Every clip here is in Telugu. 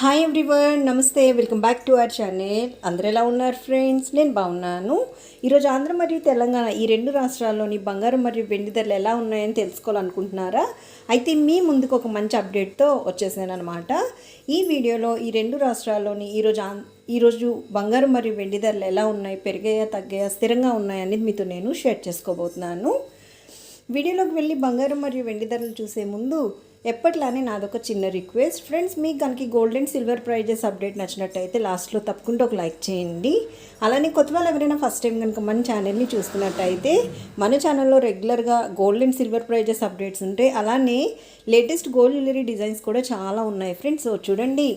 హాయ్ ఎవ్రీవన్ నమస్తే. Welcome back to our channel అందరు ఎలా ఉన్నారు ఫ్రెండ్స్ నేను బాగున్నాను. ఈరోజు ఆంధ్ర మరియు తెలంగాణ ఈ రెండు రాష్ట్రాల్లోని బంగారం మరియు వెండి ధరలు ఎలా ఉన్నాయని తెలుసుకోవాలనుకుంటున్నారా? అయితే మీ ముందుకు ఒక మంచి అప్డేట్తో వచ్చేసాను అనమాట ఈ వీడియోలో ఈ రెండు రాష్ట్రాల్లోని ఈరోజు ఆం ఈరోజు బంగారం మరియు వెండి ధరలు ఎలా ఉన్నాయి పెరిగాయా తగ్గాయా స్థిరంగా ఉన్నాయనేది మీతో నేను షేర్ చేసుకోబోతున్నాను. వీడియోలోకి వెళ్ళి బంగారం మరియు వెండి ధరలు చూసే ముందు ఎప్పట్లానే నాదొక చిన్న రిక్వెస్ట్. ఫ్రెండ్స్ మీకు కనుక gold and silver prizes update నచ్చినట్టయితే లాస్ట్లో తప్పకుండా ఒక లైక్ చేయండి. అలానే కొత్త వాళ్ళు ఎవరైనా ఫస్ట్ టైం కనుక మన ఛానల్ని చూస్తున్నట్టయితే మన ఛానల్లో రెగ్యులర్గా gold and silver prizes updates ఉంటాయి. అలానే లేటెస్ట్ గోల్డ్ జ్యువెలరీ డిజైన్స్ కూడా చాలా ఉన్నాయి. ఫ్రెండ్స్ సో చూడండి.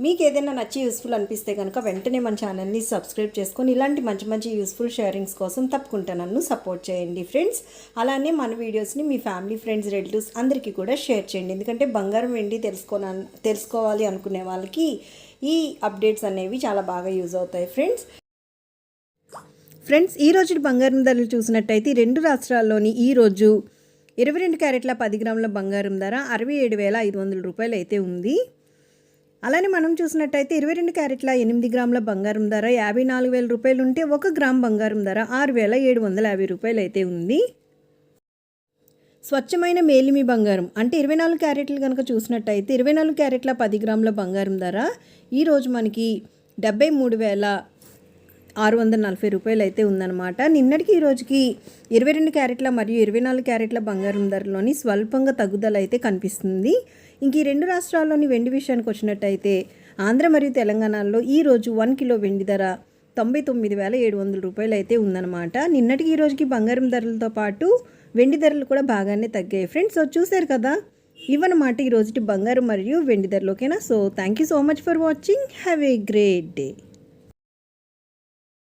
మీకు ఏదైనా నచ్చి యూస్ఫుల్ అనిపిస్తే కనుక వెంటనే మన ఛానల్ని సబ్స్క్రైబ్ చేసుకొని ఇలాంటి మంచి మంచి యూస్ఫుల్ షేరింగ్స్ కోసం తప్పకుండా నన్ను సపోర్ట్ చేయండి ఫ్రెండ్స్ అలానే మన వీడియోస్ని మీ ఫ్యామిలీ ఫ్రెండ్స్ రిలేటివ్స్ అందరికీ కూడా షేర్ చేయండి. ఎందుకంటే బంగారం వెండి తెలుసుకో తెలుసుకోవాలి అనుకునే వాళ్ళకి ఈ అప్డేట్స్ అనేవి చాలా బాగా యూజ్ అవుతాయి ఫ్రెండ్స్ ఫ్రెండ్స్ ఈ రోజు బంగారం ధరలు చూసినట్టయితే రెండు రాష్ట్రాల్లోని ఈ రోజు ఇరవై రెండు క్యారెట్ల పది గ్రాముల బంగారం ధర అరవై ఏడు వేల ఐదు వందల రూపాయలు అయితే ఉంది. అలానే మనం చూసినట్టయితే ఇరవై రెండు క్యారెట్ల ఎనిమిది గ్రాముల బంగారం ధర యాభై నాలుగు వేల రూపాయలు ఉంటే ఒక గ్రామ్ బంగారం ధర ఆరు వేల ఏడు వందల యాభై రూపాయలు అయితే ఉంది. స్వచ్ఛమైన మేలిమి బంగారం అంటే ఇరవై నాలుగు క్యారెట్లు కనుక చూసినట్టయితే ఇరవై నాలుగు క్యారెట్ల పది గ్రాముల బంగారం ధర. ఈరోజు మనకి డెబ్బై మూడు వేల ఆరు వందల నలభై రూపాయలు అయితే ఉందన్నమాట. నిన్నటికి ఈ రోజుకి ఇరవై రెండు క్యారెట్ల మరియు ఇరవై నాలుగు క్యారెట్ల బంగారం ధరలోని స్వల్పంగా తగ్గుదల అయితే కనిపిస్తుంది. ఇంక ఈ రెండు రాష్ట్రాల్లోని వెండి విషయానికి వచ్చినట్టయితే ఆంధ్ర మరియు తెలంగాణలో ఈ రోజు వన్ కిలో వెండి ధర తొంభై తొమ్మిది వేల ఏడు వందల రూపాయలు అయితే ఉందన్నమాట. నిన్నటికి ఈ రోజుకి బంగారం ధరలతో పాటు వెండి ధరలు కూడా బాగానే తగ్గాయి. ఫ్రెండ్స్ సో చూశారు కదా? ఇవన్నమాట ఈ రోజుటి బంగారం మరియు వెండి ధరలు ఓకేనా so thank you so much for watching. Have a great day.